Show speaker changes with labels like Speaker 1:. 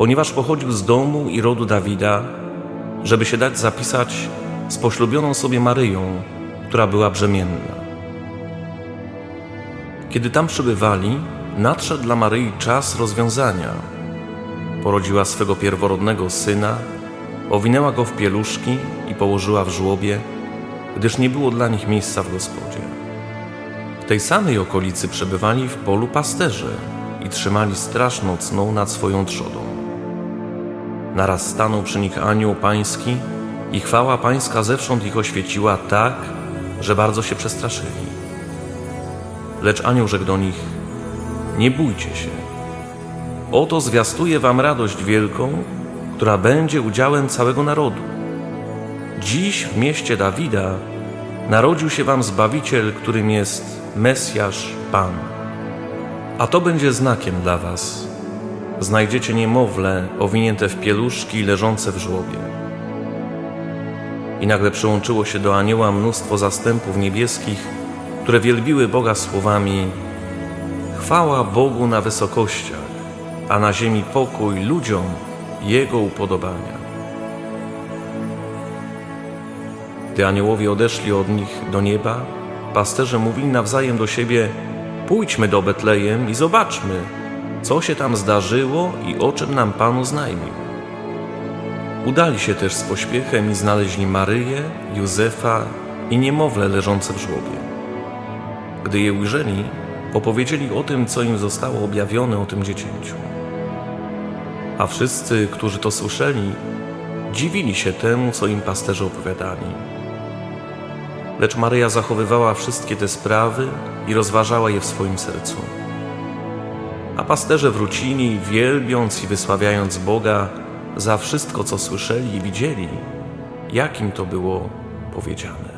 Speaker 1: ponieważ pochodził z domu i rodu Dawida, żeby się dać zapisać z poślubioną sobie Maryją, która była brzemienna. Kiedy tam przybywali, nadszedł dla Maryi czas rozwiązania. Porodziła swego pierworodnego syna, owinęła go w pieluszki i położyła w żłobie, gdyż nie było dla nich miejsca w gospodzie. W tej samej okolicy przebywali w polu pasterze i trzymali straż nocną nad swoją trzodą. Naraz stanął przy nich anioł pański i chwała pańska zewsząd ich oświeciła tak, że bardzo się przestraszyli. Lecz anioł rzekł do nich, nie bójcie się. Oto zwiastuję wam radość wielką, która będzie udziałem całego narodu. Dziś w mieście Dawida narodził się wam Zbawiciel, którym jest Mesjasz Pan. A to będzie znakiem dla was. Znajdziecie niemowlę owinięte w pieluszki leżące w żłobie. I nagle przyłączyło się do anioła mnóstwo zastępów niebieskich, które wielbiły Boga słowami Chwała Bogu na wysokościach, a na ziemi pokój ludziom Jego upodobania. Gdy aniołowie odeszli od nich do nieba, pasterze mówili nawzajem do siebie: Pójdźmy do Betlejem i zobaczmy, co się tam zdarzyło i o czym nam Pan oznajmił. Udali się też z pośpiechem i znaleźli Maryję, Józefa i niemowlę leżące w żłobie. Gdy je ujrzeli, opowiedzieli o tym, co im zostało objawione o tym dziecięciu. A wszyscy, którzy to słyszeli, dziwili się temu, co im pasterze opowiadali. Lecz Maryja zachowywała wszystkie te sprawy i rozważała je w swoim sercu. A pasterze wrócili, wielbiąc i wysławiając Boga za wszystko, co słyszeli i widzieli, jakim to było powiedziane.